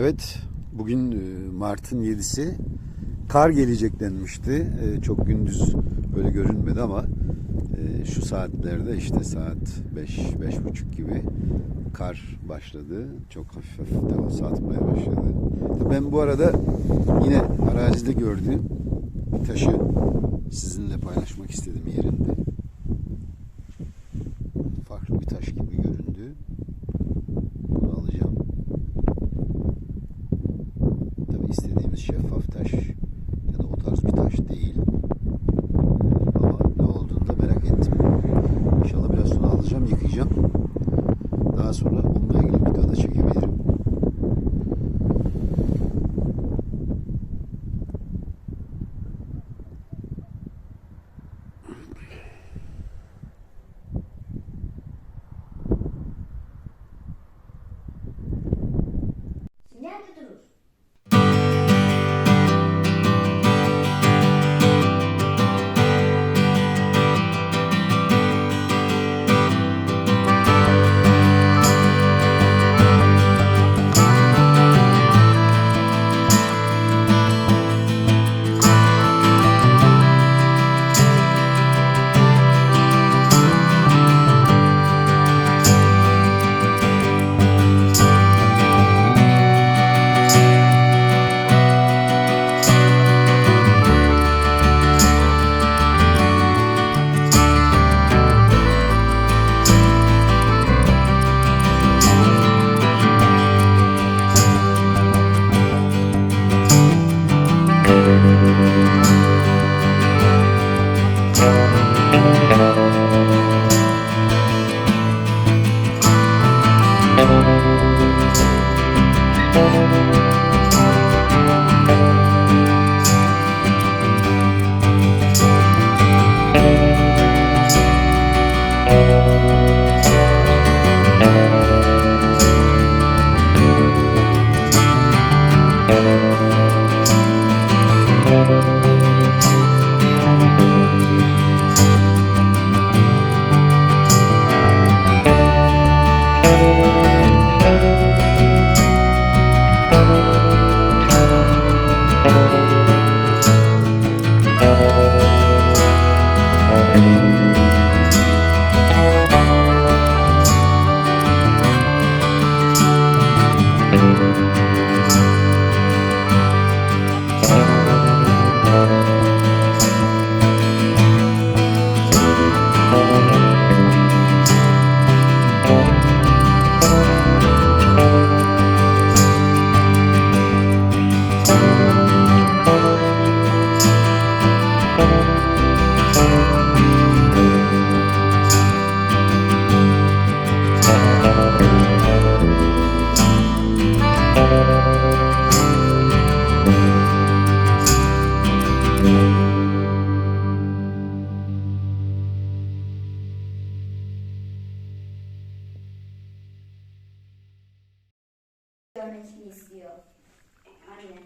Evet, bugün e, Mart'ın 7'si. Kar gelecek denmişti. E, Çok gündüz böyle görünmedi ama e, şu saatlerde işte saat 5 beş, buçuk gibi kar başladı. Çok hafif hafif de olsa atmaya başladı. Ben bu arada yine arazide gördüğüm bir taşı sizinle paylaşmak istedim yerinde. İstediğimiz şeffaf taş ya da o tarz bir taş değil. Görmesini istiyor. Anne.